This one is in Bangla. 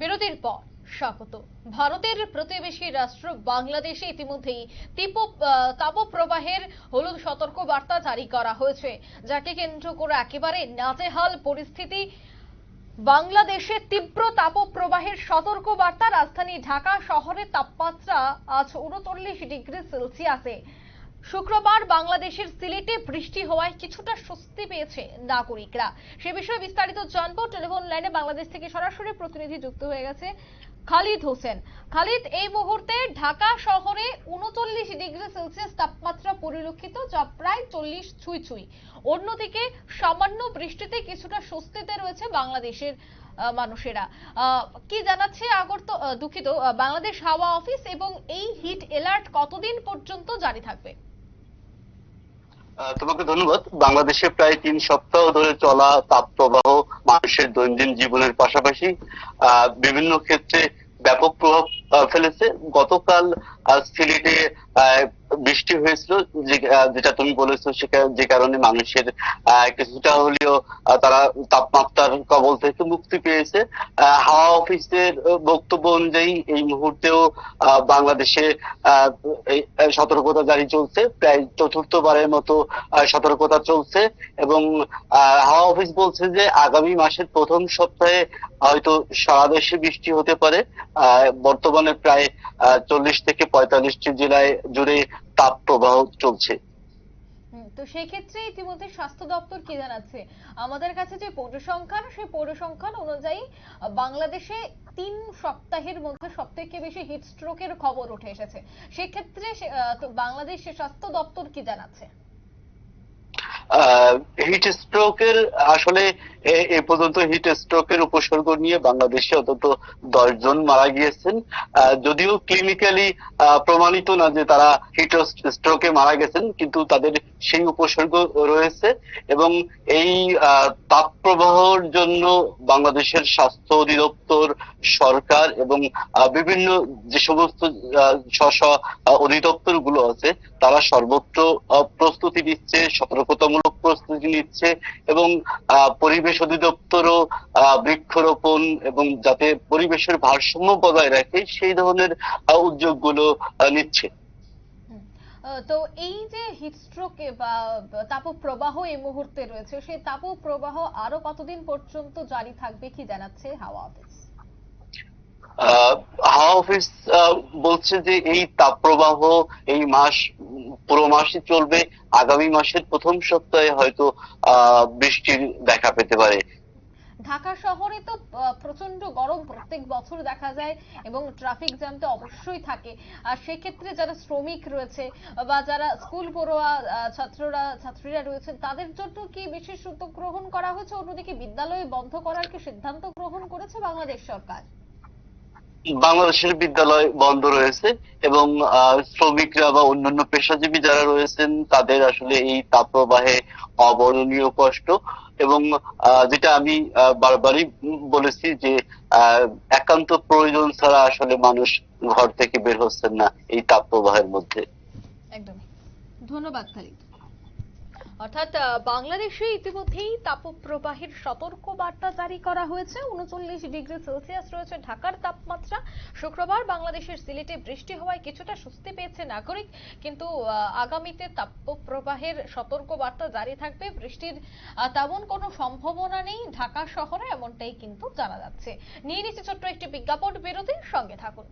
বিরতির পর স্বাগত। ভারতের প্রতিবেশী রাষ্ট্র বাংলাদেশে ইতিমধ্যেই তীপ তাপপ্রবাহের হলুদ সতর্ক বার্তা জারি করা হয়েছে, যাকে কেন্দ্র করে একেবারে নাজেহাল পরিস্থিতি। বাংলাদেশে তীব্র তাপপ্রবাহের সতর্ক বার্তা রাজধানী ঢাকা শহরের তাপমাত্রা আজ উনচল্লিশ ডিগ্রি সেলসিয়াসে। শুক্রবার বাংলাদেশের সিলেটে বৃষ্টি হওয়ায় কিছুটা স্বস্তি পেয়েছে নাগরিকরা। সে বিষয়ে বিস্তারিত জানব। টেলিফোন লাইনে বাংলাদেশ থেকে সরাসরি প্রতিনিধি যুক্ত হয়ে গেছে খালিদ হোসেন। খালিদ, এই মুহূর্তে ঢাকা শহরে উনচল্লিশ ডিগ্রি সেলসিয়াস তাপমাত্রা পরিলক্ষিত, যা প্রায় চল্লিশ ছুঁই ছুঁই। অন্যদিকে সামান্য বৃষ্টিতে কিছুটা স্বস্তিতে রয়েছে বাংলাদেশের মানুষেরা। কি জানাচ্ছে আগর দুঃখিত বাংলাদেশ হাওয়া অফিস এবং এই হিট অ্যালার্ট কতদিন পর্যন্ত জারি থাকবে? তোমাকে ধন্যবাদ। বাংলাদেশে প্রায় তিন সপ্তাহ ধরে চলা তাপপ্রবাহ মানুষের দৈনন্দিন জীবনের পাশাপাশি বিভিন্ন ক্ষেত্রে ব্যাপক প্রভাব ফেলেছে। গতকাল সিলেটে বৃষ্টি হয়েছিল যেটা তুমি বলেছ যে কারণে মানুষের কিছুটা হলেও তারা তাপমাত্রার কবল থেকে মুক্তি পেয়েছে। হাওয়া অফিসের বক্তব্য অনুযায়ী এই মুহূর্তেও বাংলাদেশে সতর্কতা জারি চলছে। প্রায় চতুর্থবারের মতো সতর্কতা চলছে এবং হাওয়া অফিস বলছে যে আগামী মাসের প্রথম সপ্তাহে হয়তো সারা দেশে বৃষ্টি হতে পারে। বর্তমানে প্রায় চল্লিশ থেকে পঁয়তাল্লিশটি জেলায় জুড়ে তাপ প্রবাহ চলছে। তো সেই ক্ষেত্রে ইতিমধ্যে স্বাস্থ্য দপ্তর কি জানাচ্ছে? আমাদের কাছে যে পৌরসংখ্যান সেই পৌরসংখ্যান অনুযায়ী, বাংলাদেশে তিন সপ্তাহের মধ্যে সব থেকে বেশি হিট স্ট্রোকের খবর উঠে এসেছে। সেক্ষেত্রে বাংলাদেশ স্বাস্থ্য দপ্তর কি জানাচ্ছে? হিট স্ট্রোকের আসলে এ- পর্যন্ত হিট স্ট্রোকের উপসর্গ নিয়ে বাংলাদেশে অন্তত দশ জন মারা গিয়েছেন। যদিও ক্লিনিক্যালি প্রমাণিত না যে তারা হিট স্ট্রোকে মারা গেছেন, কিন্তু তাদের সেই উপসর্গ রয়েছে এবং এই তাপপ্রবাহর জন্য বাংলাদেশের স্বাস্থ্য অধিদপ্তর সরকার এবং বিভিন্ন যে সমস্ত স্ব অধিদপ্তরগুলো আছে, তারা সর্বত্র প্রস্তুতি নিচ্ছে, সতর্কতামূলক প্রস্তুতি নিচ্ছে এবং পরিবেশ অধিদপ্তরও বৃক্ষরোপণ এবং যাতে পরিবেশের ভারসাম্য বজায় রাখে সেই ধরনের উদ্যোগগুলো নিচ্ছে। তো এই যে হিট স্ট্রোক বা বা তাপপ্রবাহ এই মুহূর্তে রয়েছে, সেই তাপপ্রবাহ আরও কতদিন পর্যন্ত জারি থাকবে কি জানাচ্ছে হাওয়া অফিস হাওয়া অফিস বলছে যে এই তাপপ্রবাহ এই মাস, পুরো মাসই চলবে। আগামী মাসের প্রথম সপ্তাহে হয়তো বৃষ্টির দেখা পেতে পারে। ঢাকা শহরে তো প্রচণ্ড গরম প্রত্যেক বছর দেখা যায় এবং ট্রাফিক জ্যাম তো অবশ্যই থাকে। আর সেক্ষেত্রে যারা শ্রমিক রয়েছে বা যারা স্কুল পড়ুয়া ছাত্ররা, ছাত্রীরা রয়েছেন, তাদের জন্য কি বিশেষ উদ্যোগ গ্রহণ করা হয়েছে? অন্যদিকে বিদ্যালয় বন্ধ করার কি সিদ্ধান্ত গ্রহণ করেছে বাংলাদেশ সরকার? বাংলাদেশের বিদ্যালয় বন্ধ রয়েছে এবং শ্রমিকরা বা অন্যান্য পেশাজীবী যারা রয়েছেন, তাদের আসলে এই তাপপ্রবাহে অবর্ণনীয় কষ্ট এবং যেটা আমি বারবারই বলেছি যে একান্ত প্রয়োজন ছাড়া আসলে মানুষ ঘর থেকে বের হচ্ছেন না এই তাপপ্রবাহের মধ্যে। একদমই। ধন্যবাদ খালিদ। অর্থাৎ বাংলাদেশে ইতিমধ্যেই তাপপ্রবাহের সতর্ক বার্তা জারি করা হয়েছে। উনচল্লিশ ডিগ্রি সেলসিয়াস রয়েছে ঢাকার তাপমাত্রা। শুক্রবার বাংলাদেশের সিলেটে বৃষ্টি হওয়ায় কিছুটা স্বস্তি পেয়েছে নাগরিক। কিন্তু আগামীতে তাপপ্রবাহের সতর্ক বার্তা জারি থাকবে। বৃষ্টির তেমন কোনো সম্ভাবনা নেই ঢাকা শহরে, এমনটাই কিন্তু জানা যাচ্ছে। নিয়ে নিচ্ছে ছোট্ট একটি বিজ্ঞাপন বিরতির সঙ্গে থাকুন।